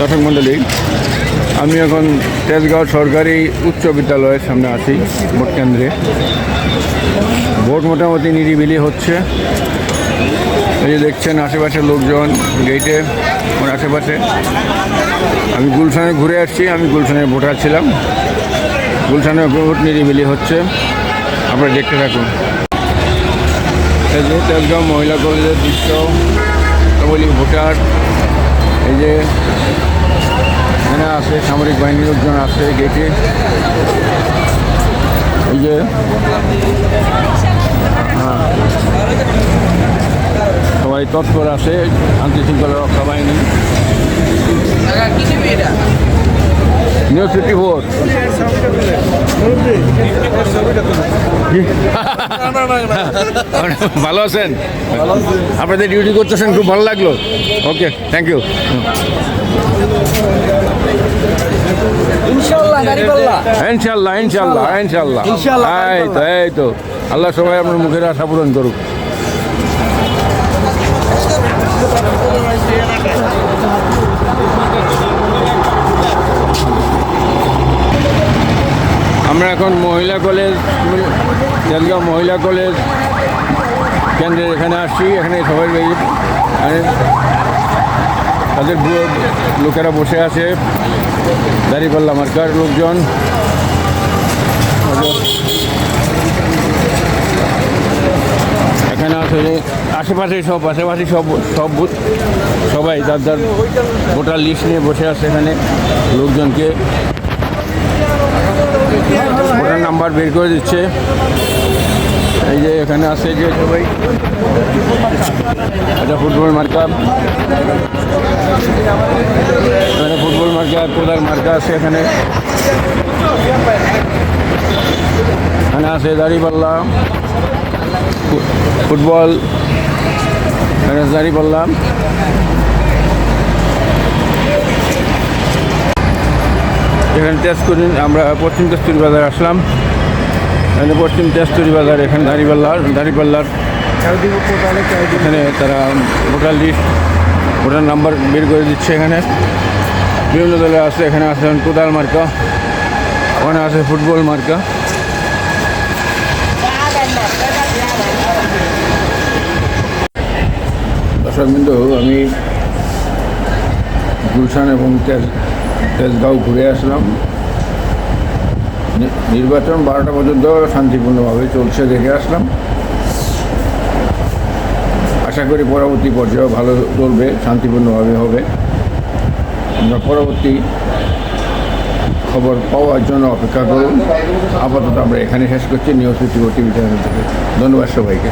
দর্শক মণ্ডলী, আমি এখন তেজগাঁও সরকারি উচ্চ বিদ্যালয়ের সামনে আছি, ভোট কেন্দ্রে। ভোট মোটামুটি নিরিবিলি হচ্ছে। এই যে দেখছেন আশেপাশের লোকজন গেটে ওর আশেপাশে। আমি গুলশানে ঘুরে আসছি, আমি গুলশানের ভোটার ছিলাম। গুলশানে ভোট নিরিবিলি হচ্ছে। আপনারা দেখতে থাকুন। তেজগাঁও মহিলা কলেজের দৃশ্য ভোটার। এই যে এখানে আছে সামরিক বাহিনীর লোকজন আছে গেটে। এই যে হ্যাঁ। সবাই তৎপর আছে শান্তি শৃঙ্খলা রক্ষা বাহিনী। নিউ সিটি ভোট ভালো আছেন? আপনাদের ডিউটি করতেছেন খুব ভালো লাগল। ওকে থ্যাংক ইউ ইনশাল্লাহ ইনশাল্লাহ ইনশাল্লাহ ইনশাল্লাহ। ইনশাল্লাহ, এই তো এই তো। আল্লাহ সবাই আপনার মুখের আশা পূরণ করুক। আমরা এখন মহিলা কলেজ তেলগাঁও মহিলা কলেজ কেন্দ্রের এখানে আসছি, এখানে সবাই তাদের লোকেরা বসে আছে। দাঁড়িয়ে দাঁড়িপাল্লা মার্কার লোকজন? এখানে যে আশেপাশে সব আশেপাশে সব সব সবাই যার যার ভোটার লিস্ট নিয়ে বসে আছে এখানে লোকজনকে। ভোটার নাম্বার বের করে দিচ্ছে। এই যে এখানে আছে যে সবাই এটা ফুটবল মার্কা এখানে ফুটবল মার্কা কোদার মার্কা আছে এখানে। এখানে আছে দাড়িপাল্লা। ফুটবল এখানে দাড়িপাল্লা। এখানে তেজপুরি আমরা পশ্চিম তেজপুরি বাজার আসলাম। এখানে পশ্চিম তেজপুরি বাজার, এখানে দাড়িপাল্লার দাড়িপাল্লার। এখানে তারা ভোটার লিস্ট ভোটার নাম্বার বের করে দিচ্ছে এখানে। বিভিন্ন দলে আছে, এখানে আছে কোদাল মার্কা, ওখানে আছে ফুটবল মার্কা। দর্শক বিন্দু, আমি গুলশান এবং তেজগাঁও ঘুরে আসলাম। নির্বাচন বারোটা পর্যন্ত শান্তিপূর্ণভাবে চলছে দেখে আসলাম। আশা করি পরবর্তী পর্যায়ে ভালো চলবে, শান্তিপূর্ণভাবে হবে। আমরা পরবর্তী খবর পাওয়ার জন্য অপেক্ষা করুন। আপাতত আমরা এখানে শেষ করছি। নিউজ টিভি চ্যানেল থেকে। ধন্যবাদ সবাইকে।